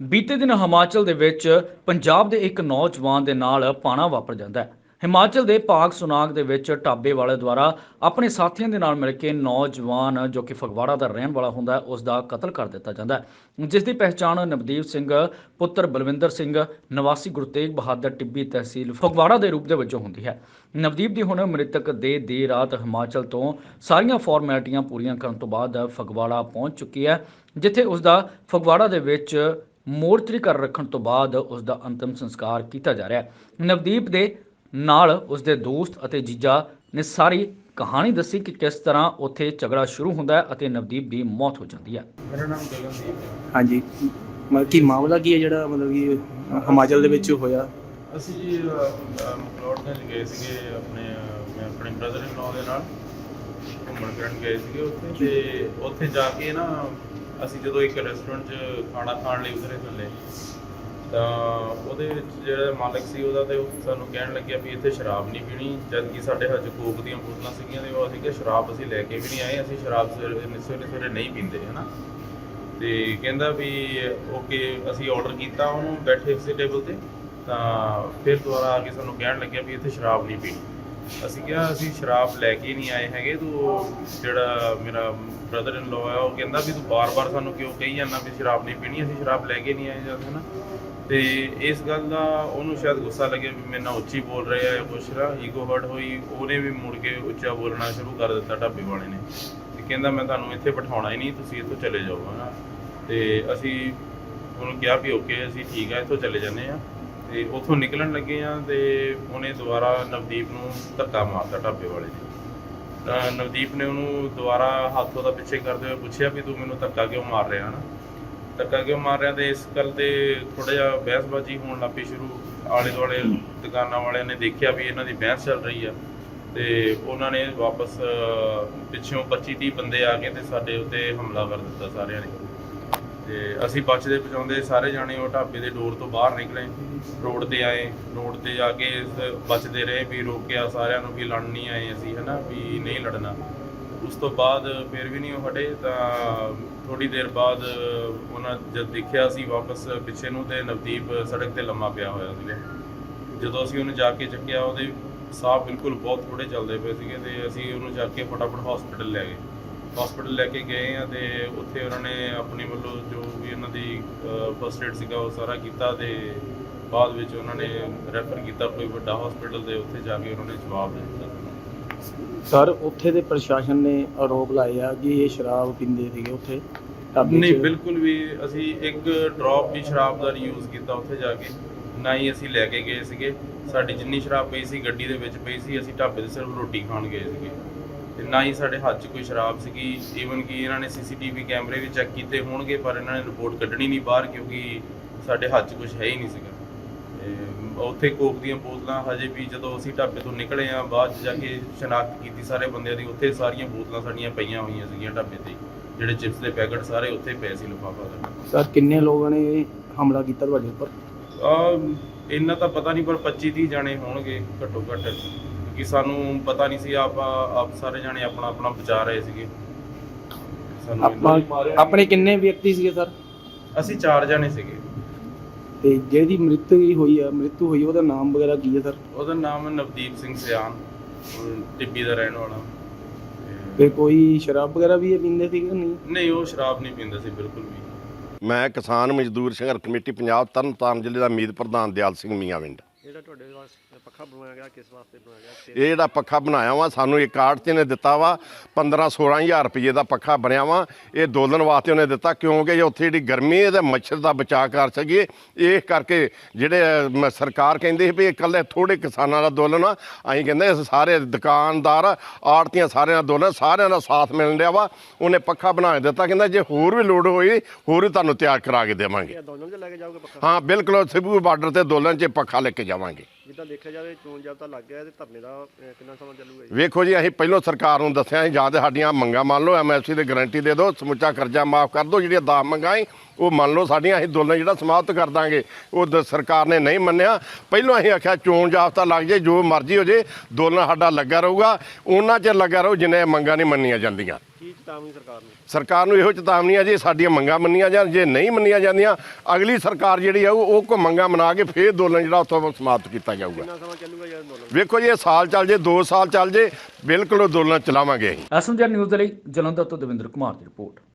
ਬੀਤੇ ਦਿਨ ਹਿਮਾਚਲ ਦੇ ਵਿੱਚ ਪੰਜਾਬ ਦੇ ਇੱਕ ਨੌਜਵਾਨ ਦੇ ਨਾਲ ਪਾਣਾ ਵਾਪਰ ਜਾਂਦਾ ਹੈ। ਹਿਮਾਚਲ ਦੇ ਪਾਕ ਸੁਨਾਗ ਦੇ ਵਿੱਚ ਢਾਬੇ ਵਾਲੇ ਦੁਆਰਾ ਆਪਣੇ ਸਾਥੀਆਂ ਦੇ ਨਾਲ ਮਿਲ ਕੇ ਨੌਜਵਾਨ ਜੋ ਕਿ ਫਗਵਾੜਾ ਦਾ ਰਹਿਣ ਵਾਲਾ ਹੁੰਦਾ ਹੈ ਉਸ ਦਾ ਕਤਲ ਕਰ ਦਿੱਤਾ ਜਾਂਦਾ ਹੈ। ਜਿਸ ਦੀ ਪਹਿਚਾਣ ਨਵਦੀਪ ਸਿੰਘ, ਪੁੱਤਰ ਬਲਵਿੰਦਰ ਸਿੰਘ, ਨਿਵਾਸੀ ਗੁਰੂ ਤੇਗ ਬਹਾਦਰ ਟਿੱਬੀ ਤਹਿਸੀਲ ਫਗਵਾੜਾ ਦੇ ਰੂਪ ਦੇ ਵਜੋਂ ਹੁੰਦੀ ਹੈ। ਨਵਦੀਪ ਦੀ ਹੁਣ ਮ੍ਰਿਤਕ ਦੇ ਦੇਰ ਰਾਤ ਹਿਮਾਚਲ ਤੋਂ ਸਾਰੀਆਂ ਫਾਰਮੈਲਿਟੀਆਂ ਪੂਰੀਆਂ ਕਰਨ ਤੋਂ ਬਾਅਦ ਫਗਵਾੜਾ ਪਹੁੰਚ ਚੁੱਕੀ ਹੈ, ਜਿੱਥੇ ਉਸ ਦਾ ਫਗਵਾੜਾ ਦੇ ਵਿੱਚ ਮੋਰਚਰੀ ਕਰ ਰੱਖਣ ਤੋਂ ਬਾਅਦ ਉਸ ਦਾ ਅੰਤਿਮ ਸੰਸਕਾਰ ਕੀਤਾ ਜਾ ਰਿਹਾ ਹੈ। ਨਵਦੀਪ ਦੇ ਨਾਲ ਉਸ ਦੇ ਦੋਸਤ ਅਤੇ ਜੀਜਾ ਨੇ ਸਾਰੀ ਕਹਾਣੀ ਦੱਸੀ ਕਿ ਕਿਸ ਤਰ੍ਹਾਂ ਉੱਥੇ ਝਗੜਾ ਸ਼ੁਰੂ ਹੁੰਦਾ ਹੈ ਅਤੇ ਨਵਦੀਪ ਦੀ ਮੌਤ ਹੋ ਜਾਂਦੀ ਹੈ। ਮੇਰਾ ਨਾਮ ਗਗਨਦੀਪ ਹੈ। ਹਾਂਜੀ। ਮਤਲਬ ਕਿ ਮਾਮਲਾ ਕੀ ਹੈ ਜਿਹੜਾ ਮਤਲਬ ਕਿ ਹਿਮਾਚਲ ਦੇ ਵਿੱਚ ਹੋਇਆ? ਅਸੀਂ ਜੀ ਮਕਲੋਡਗੰਜ ਗਏ ਸੀਗੇ ਆਪਣੇ ਅਹ, ਮੈਂ ਆਪਣੇ ਬ੍ਰਦਰ ਇਨ ਲਾਅ ਦੇ ਨਾਲ। ਘੁੰਮਣ ਫਿਰਨ ਗਏ ਸੀਗੇ ਉੱਥੇ ਤੇ ਉੱਥੇ ਜਾ ਕੇ ਨਾ ਅਸੀਂ ਜਦੋਂ ਇੱਕ ਰੈਸਟੋਰੈਂਟ 'ਚ ਖਾਣਾ ਖਾਣ ਲਈ ਉਤਰੇ ਥੱਲੇ, ਤਾਂ ਉਹਦੇ ਵਿੱਚ ਜਿਹੜਾ ਮਾਲਕ ਸੀ ਉਹਦਾ ਤੇ ਉਹ ਸਾਨੂੰ ਕਹਿਣ ਲੱਗਿਆ ਵੀ ਇੱਥੇ ਸ਼ਰਾਬ ਨਹੀਂ ਪੀਣੀ। ਜਦ ਕਿ ਸਾਡੇ ਹੱਥ 'ਚ ਕੋਕ ਦੀਆਂ ਬੋਤਲਾਂ ਸੀਗੀਆਂ ਤੇ ਉਹ ਅਸੀਂ ਕਿ ਸ਼ਰਾਬ ਅਸੀਂ ਲੈ ਕੇ ਵੀ ਨਹੀਂ ਆਏ, ਅਸੀਂ ਸ਼ਰਾਬ ਸਵੇਰੇ ਸਵੇਰੇ ਸਵੇਰੇ ਨਹੀਂ ਪੀਂਦੇ ਹਨਾ। ਤੇ ਕਹਿੰਦਾ ਵੀ ਓਕੇ, ਅਸੀਂ ਆਰਡਰ ਕੀਤਾ ਉਹਨੂੰ ਬੈਠੇ ਸੀ ਟੇਬਲ ਤੇ, ਤਾਂ ਫਿਰ ਦੁਬਾਰਾ ਆ ਕੇ ਸਾਨੂੰ ਕਹਿਣ ਲੱਗਿਆ ਵੀ ਇੱਥੇ ਸ਼ਰਾਬ ਨਹੀਂ ਪੀਣੀ। ਅਸੀਂ ਕਿਹਾ, ਅਸੀਂ ਸ਼ਰਾਬ ਲੈ ਕੇ ਨਹੀਂ ਆਏ ਹੈਗੇ, ਤੂੰ ਜਿਹੜਾ ਮੇਰਾ ਬ੍ਰਦਰ ਇਨ ਲਾਅ ਹੈ ਉਹ ਕਹਿੰਦਾ ਵੀ ਤੂੰ ਬਾਰ-ਬਾਰ ਸਾਨੂੰ ਕਿਉਂ ਕਹੀ ਜਾਂਦਾ ਵੀ ਸ਼ਰਾਬ ਨਹੀਂ ਪੀਣੀ, ਅਸੀਂ ਸ਼ਰਾਬ ਲੈ ਕੇ ਨਹੀਂ ਆਏ ਜਦ, ਹਨਾ? ਤੇ ਇਸ ਗੱਲ ਦਾ ਉਹਨੂੰ ਸ਼ਾਇਦ ਗੁੱਸਾ ਲੱਗਿਆ ਵੀ ਮੇਰੇ ਨਾਲ ਉੱਚੀ ਬੋਲ ਰਿਹਾ ਹੈ ਕੁਛ ਨਾ ਈਗੋ ਹਰਟ ਹੋਈ, ਉਹਨੇ ਵੀ ਮੁੜ ਕੇ ਉੱਚਾ ਬੋਲਣਾ ਸ਼ੁਰੂ ਕਰ ਦਿੱਤਾ ਢਾਬੇ ਵਾਲੇ ਨੇ। ਤੇ ਕਹਿੰਦਾ, ਮੈਂ ਤੁਹਾਨੂੰ ਇੱਥੇ ਬਿਠਾਉਣਾ ਹੀ ਨਹੀਂ, ਤੁਸੀਂ ਇੱਥੋਂ ਚਲੇ ਜਾਓ, ਹਨਾ? ਤੇ ਅਸੀਂ ਉਹਨੂੰ ਕਿਹਾ ਵੀ, ਓਕੇ, ਅਸੀਂ ਠੀਕ ਆ, ਇੱਥੋਂ ਚਲੇ ਜਾਂਦੇ ਆ ਤੇ ਉੱਥੋਂ ਨਿਕਲਣ ਲੱਗੇ ਆ ਤੇ ਉਹਨੇ ਦੁਬਾਰਾ ਨਵਦੀਪ ਨੂੰ ਧੱਕਾ ਮਾਰਤਾ ਢਾਬੇ ਵਾਲੇ ਨੇ। ਤਾਂ ਨਵਦੀਪ ਨੇ ਉਹਨੂੰ ਦੁਬਾਰਾ ਹੱਥੋਂ ਦਾ ਪਿੱਛੇ ਕਰਦੇ ਹੋਏ ਪੁੱਛਿਆ ਵੀ ਤੂੰ ਮੈਨੂੰ ਧੱਕਾ ਕਿਉਂ ਮਾਰ ਰਿਹਾ ਨਾ ਧੱਕਾ ਕਿਉਂ ਮਾਰ ਰਿਹਾ ਤੇ ਇਸ ਗੱਲ ਤੇ ਥੋੜਾ ਜਿਹਾ ਬਹਿਸਬਾਜ਼ੀ ਹੋਣ ਲੱਗ ਪਈ ਸ਼ੁਰੂ। ਆਲੇ ਦੁਆਲੇ ਦੁਕਾਨਾਂ ਵਾਲਿਆਂ ਨੇ ਦੇਖਿਆ ਵੀ ਇਹਨਾਂ ਦੀ ਬਹਿਸ ਚੱਲ ਰਹੀ ਆ ਤੇ ਉਹਨਾਂ ਨੇ ਵਾਪਸ ਪਿੱਛੋਂ 25 30 ਬੰਦੇ ਆ ਕੇ ਤੇ ਸਾਡੇ ਉੱਤੇ ਹਮਲਾ ਕਰ ਦਿੱਤਾ ਸਾਰਿਆਂ ਨੇ। ਤੇ ਅਸੀਂ ਬਚਦੇ ਬਚਾਉਂਦੇ ਸਾਰੇ ਜਾਣੇ ਉਹ ਢਾਬੇ ਦੇ ਡੋਰ ਤੋਂ ਬਾਹਰ ਨਿਕਲੇ। ਰੋਡ ਤੇ ਆਏ, ਰੋਡ ਤੇ ਜਾ ਕੇ ਬਚਦੇ ਰਹੇ, ਵੀ ਰੋਕਿਆ ਸਾਰਿਆਂ ਨੂੰ ਵੀ ਲੜਨ ਨਹੀਂ ਆਏ ਅਸੀਂ, ਹਨਾ, ਵੀ ਨਹੀਂ ਲੜਨਾ। ਉਸ ਤੋਂ ਬਾਅਦ ਫਿਰ ਵੀ ਨਹੀਂ ਉਹ ਹਟੇ, ਤਾਂ ਥੋੜੀ ਦੇਰ ਬਾਅਦ ਉਹਨਾਂ ਜਦ ਦੇਖਿਆ ਸੀ ਵਾਪਸ ਪਿੱਛੇ ਨੂੰ, ਤੇ ਨਵਦੀਪ ਸੜਕ ਤੇ ਲੰਮਾ ਪਿਆ ਹੋਇਆ ਸੀਗਾ। ਜਦੋਂ ਅਸੀਂ ਉਹਨੂੰ ਜਾ ਕੇ ਚੱਕਿਆ, ਉਹਦੇ ਸਾਹ ਬਿਲਕੁਲ ਬਹੁਤ ਥੋੜੇ ਚੱਲਦੇ ਪਏ ਸੀਗੇ, ਤੇ ਅਸੀਂ ਉਹਨੂੰ ਜਾ ਕੇ ਫਟਾਫਟ ਹਸਪੀਟਲ ਲੈ ਗਏ। ਹਸਪੀਟਲ ਲੈ ਕੇ ਗਏ ਆ ਤੇ ਉੱਥੇ ਉਹਨਾਂ ਨੇ ਆਪਣੀ ਵੱਲੋਂ ਜੋ ਵੀ ਉਹਨਾਂ ਦੀ ਫਸਟ ਏਡ ਸੀਗਾ ਉਹ ਸਾਰਾ ਕੀਤਾ ਤੇ ਬਾਅਦ ਵਿੱਚ ਉਹਨਾਂ ਨੇ ਰੈਫਰ ਕੀਤਾ ਕੋਈ ਵੱਡਾ ਹਸਪੀਟਲ ਤੇ ਉੱਥੇ ਜਾ ਕੇ ਉਹਨਾਂ ਨੇ ਜਵਾਬ ਦੇ ਦਿੱਤਾ। ਸਰ ਉੱਥੇ ਦੇ ਪ੍ਰਸ਼ਾਸਨ ਨੇ ਆਰੋਪ ਲਾਏ ਆ ਕਿ ਇਹ ਸ਼ਰਾਬ ਪੀਂਦੇ ਸੀਗੇ ਉੱਥੇ। ਢਾਬੇ 'ਚ। ਨਹੀਂ ਬਿਲਕੁਲ ਵੀ ਅਸੀਂ ਇੱਕ ਡ੍ਰੌਪ ਵੀ ਸ਼ਰਾਬ ਦਾ ਨਹੀਂ ਯੂਜ਼ ਕੀਤਾ ਉੱਥੇ ਜਾ ਕੇ। ਨਾ ਹੀ ਅਸੀਂ ਲੈ ਕੇ ਗਏ ਸੀਗੇ। ਸਾਡੀ ਜਿੰਨੀ ਸ਼ਰਾਬ ਪਈ ਸੀ ਗੱਡੀ ਦੇ ਵਿੱਚ ਪਈ ਸੀ ਅਸੀਂ ਢਾਬੇ ਤੇ ਸਿਰਫ ਰੋਟੀ ਖਾਣ ਗਏ ਸੀਗੇ। ਤੇ ਨਾ ਹੀ ਸਾਡੇ ਹੱਥ 'ਚ ਕੋਈ ਸ਼ਰਾਬ ਸੀਗੀ ਈਵਨ ਕਿ ਇਹਨਾਂ ਨੇ ਸੀਸੀਟੀਵੀ ਕੈਮਰੇ ਵੀ ਚੈੱਕ ਕੀਤੇ ਹੋਣਗੇ ਪਰ ਇਹਨਾਂ ਨੇ ਰਿਪੋਰਟ ਕੱਢਣੀ ਨਹੀਂ ਬਾਹਰ ਕਿਉਂਕਿ ਸਾਡੇ ਹੱਥ 'ਚ ਕੁਝ ਹੈ ਹੀ ਨਹੀਂ ਸੀਗਾ। ਤੇ ਉੱਥੇ ਕੋਕ ਦੀਆਂ ਬੋਤਲਾਂ ਹਜੇ ਵੀ ਜਦੋਂ ਅਸੀਂ ਢਾਬੇ ਤੋਂ ਨਿਕਲੇ ਆ ਬਾਅਦ 'ਚ ਜਾ ਕੇ ਸ਼ਨਾਖਤ ਕੀਤੀ ਸਾਰੇ ਬੰਦਿਆਂ ਦੀ ਉੱਥੇ ਸਾਰੀਆਂ ਬੋਤਲਾਂ ਸਾਡੀਆਂ ਪਈਆਂ ਹੋਈਆਂ ਸੀਗੀਆਂ ਢਾਬੇ ਤੇ ਜਿਹੜੇ ਚਿਪਸ ਦੇ ਪੈਕਟ ਸਾਰੇ ਉੱਥੇ ਪਏ ਸੀ ਲਿਫਾਫਾ ਦਾ। ਸਰ ਕਿੰਨੇ ਲੋਕਾਂ ਨੇ ਹਮਲਾ ਕੀਤਾ ਤੁਹਾਡੇ ਉੱਪਰ? ਆ ਇੰਨਾ ਤਾਂ ਪਤਾ ਨਹੀਂ ਪਰ 25 30 ਜਾਣੇ ਹੋਣਗੇ ਘੱਟੋ ਘੱਟ। ਕਿਉਂਕਿ ਸਾਨੂੰ ਪਤਾ ਨਹੀਂ ਸੀ ਆਪ ਆਪ ਸਾਰੇ ਜਾਣੇ ਆਪਣਾ ਆਪਣਾ ਬਚਾ ਰਹੇ ਸੀਗੇ। ਸਾਨੂੰ ਇੰਨਾ ਨਹੀਂ ਆਪਾਂ ਮਾਰਿਆ ਆਪਣੇ ਕਿੰਨੇ ਵਿਅਕਤੀ ਸੀਗੇ ਸਰ? ਅਸੀਂ ਚਾਰ ਜਾਣੇ ਸੀਗੇ। ਤੇ ਜਿਹਦੀ ਮ੍ਰਿਤੂ ਹੋਈ ਆ ਮ੍ਰਿਤੂ ਹੋਈ ਉਹਦਾ ਨਾਮ ਵਗੈਰਾ ਕੀ ਹੈ ਸਰ? ਉਹਦਾ ਨਾਮ ਹੈ ਨਵਦੀਪ ਸਿੰਘ ਸਿਆਨ ਉਹ ਟਿੱਬੀ ਦਾ ਰਹਿਣ ਵਾਲਾ। ਤੇ ਕੋਈ ਸ਼ਰਾਬ ਵਗੈਰਾ ਵੀ ਇਹ ਪੀਂਦੇ ਸੀਗੇ ਕਿ ਨਹੀਂ? ਨਹੀਂ ਉਹ ਸ਼ਰਾਬ ਨਹੀਂ ਪੀਂਦਾ ਸੀ ਬਿਲਕੁਲ ਵੀ। ਮੈਂ ਕਿਸਾਨ ਮਜ਼ਦੂਰ ਸੰਘਰਸ਼ ਕਮੇਟੀ ਪੰਜਾਬ ਤਰਨਤਾਰਨ ਜ਼ਿਲ੍ਹੇ ਦਾ ਮੀਤ ਪ੍ਰਧਾਨ ਦਿਆਲ ਸਿੰਘ ਮੀਆਂਵਿੰਡ ਜਿਹੜਾ ਤੁਹਾਡੇ ਵਾਸਤੇ ਪੱਖਾ ਬਣਾਇਆ ਗਿਆ ਕਿਸ ਵਾਸਤੇ ਬਣਾਇਆ ਗਿਆ ਇਹ ਜਿਹੜਾ ਪੱਖਾ ਬਣਾਇਆ ਵਾ ਸਾਨੂੰ ਇੱਕ ਆੜਤੀ ਨੇ ਦਿੱਤਾ ਵਾ 15 16000 ਰੁਪਏ ਦਾ ਪੱਖਾ ਬਣਿਆ ਵਾ। ਇਹ ਦੋਲਣ ਵਾਸਤੇ ਉਹਨੇ ਦਿੱਤਾ ਕਿਉਂਕਿ ਜੇ ਉੱਥੇ ਜਿਹੜੀ ਗਰਮੀ ਹੈ ਤੇ ਮੱਛਰ ਦਾ ਬਚਾਅ ਕਰ ਸਕੀਏ ਇਹ ਕਰਕੇ ਜਿਹੜੇ ਮ- ਸਰਕਾਰ ਕਹਿੰਦੀ ਸੀ ਵੀ ਇਹ ਇਕੱਲੇ ਥੋੜੇ ਕਿਸਾਨਾਂ ਦਾ ਦੋਲਨ ਆ ਅਸੀਂ ਕਹਿੰਦੇ ਅਸੀਂ ਸਾਰੇ ਦੁਕਾਨਦਾਰ ਆੜਤੀਆਂ ਸਾਰਿਆਂ ਦਾ ਦੋਲਨ ਸਾਰਿਆਂ ਦਾ ਸਾਥ ਮਿਲਣ ਡਿਆ ਵਾ। ਉਹਨੇ ਪੱਖਾ ਬਣਾ ਕੇ ਦਿੱਤਾ ਕਹਿੰਦਾ ਜੇ ਹੋਰ ਵੀ ਲੋੜ ਹੋਈ ਹੋਰ ਵੀ ਤੁਹਾਨੂੰ ਤਿਆਰ ਕਰਾ ਕੇ ਦੇਵਾਂਗੇ। ਇਹ ਦੋਨੋਂ ਚ ਲੈ ਕੇ ਜਾਓਗੇ ਪੱਖਾ? ਹਾਂ ਬਿਲਕੁਲ ਸਿਬੂ ਬਾਰਡਰ ਤੇ ਦੋਲਨ 'ਚ ਪੱਖਾ ਲੈ ਕੇ ਜਾਵਾਂਗੇ। ਜਿੱਦਾਂ ਦੇਖਿਆ ਜਾਵੇ ਚੋਣ ਜਾਬਤਾ ਲੱਗ ਗਿਆ ਤੇ ਧਰਨੇ ਦਾ ਅਹ, ਕਿੰਨਾ ਸਮਾਂ ਚੱਲੂਗਾ ਜੀ? ਵੇਖੋ ਜੀ ਅਸੀਂ ਪਹਿਲਾਂ ਸਰਕਾਰ ਨੂੰ ਦੱਸਿਆ ਸੀ ਜਾਂ ਤੇ ਸਾਡੀਆਂ ਮੰਗਾਂ ਮੰਨ ਲਓ ਐਮਐਸਪੀ ਦੀ ਗਾਰੰਟੀ ਦੇ ਦਿਓ ਸਮੁੱਚਾ ਕਰਜ਼ਾ ਮਾਫ ਕਰ ਦਿਓ ਜਿਹੜੀਆਂ 10 ਮੰਗਾਂ ਸੀ ਉਹ ਮੰਨ ਲਓ ਸਾਡੀਆਂ ਅਸੀਂ ਦੋਨਾਂ ਜਿਹੜਾ ਸਮਾਪਤ ਕਰ ਦਾਂਗੇ। ਉਹ ਦ- ਸਰਕਾਰ ਨੇ ਨਹੀਂ ਮੰਨਿਆ। ਪਹਿਲਾਂ ਅਸੀਂ ਆਖਿਆ ਚੋਣ ਜਾਬਤਾ ਲੱਗ ਜੇ ਜੋ ਮਰਜ਼ੀ ਹੋ ਜੇ ਦੋਨਾਂ ਸਾਡਾ ਲੱਗਾ ਰਹੂਗਾ। ਉਹਨਾਂ ਚਿਰ ਲੱਗਾ ਰਹੂ ਜਿੰਨੇ ਮੰਗਾਂ ਨਹੀਂ ਮੰਨੀਆਂ ਜਾਂਦੀਆਂ। ਚੇਤਾਵਨੀ ਸਰਕਾਰ ਨੂੰ? ਸਰਕਾਰ ਨੂੰ ਇਹੋ ਚੇਤਾਵਨੀ ਆ ਜੀ ਸਾਡੀਆਂ ਮੰਗਾਂ ਮੰਨੀਆਂ ਜਾਣ ਜੇ ਨਹੀਂ ਮੰਨੀਆਂ ਜਾਂਦੀਆਂ ਅਗਲੀ ਸਰਕਾਰ ਜਿਹੜੀ ਆ ਉਹ ਕੋ ਮੰਗਾਂ ਮਨਾ ਕੇ ਫੇਰ ਅੰਦੋਲਨ ਜਿਹੜਾ ਉੱਥੋਂ ਸਮਾਪਤ ਕੀਤਾ ਜਾਊਗਾ। ਕਿੰਨਾ ਸਮਾਂ ਚੱਲੂਗਾ ਇਹ ਅੰਦੋਲਨ? ਵੇਖੋ ਜੀ ਇਹ ਸਾਲ ਚੱਲ ਜੇ 2 ਸਾਲ ਚੱਲ ਜੇ ਬਿਲਕੁਲ ਅੰਦੋਲਨ ਚਲਾਵਾਂਗੇ ਅਸੀਂ। ਨਿਊਜ਼ ਦੇ ਲਈ ਜਲੰਧਰ ਤੋਂ ਦਵਿੰਦਰ ਕੁਮਾਰ ਦੀ ਰਿਪੋਰਟ।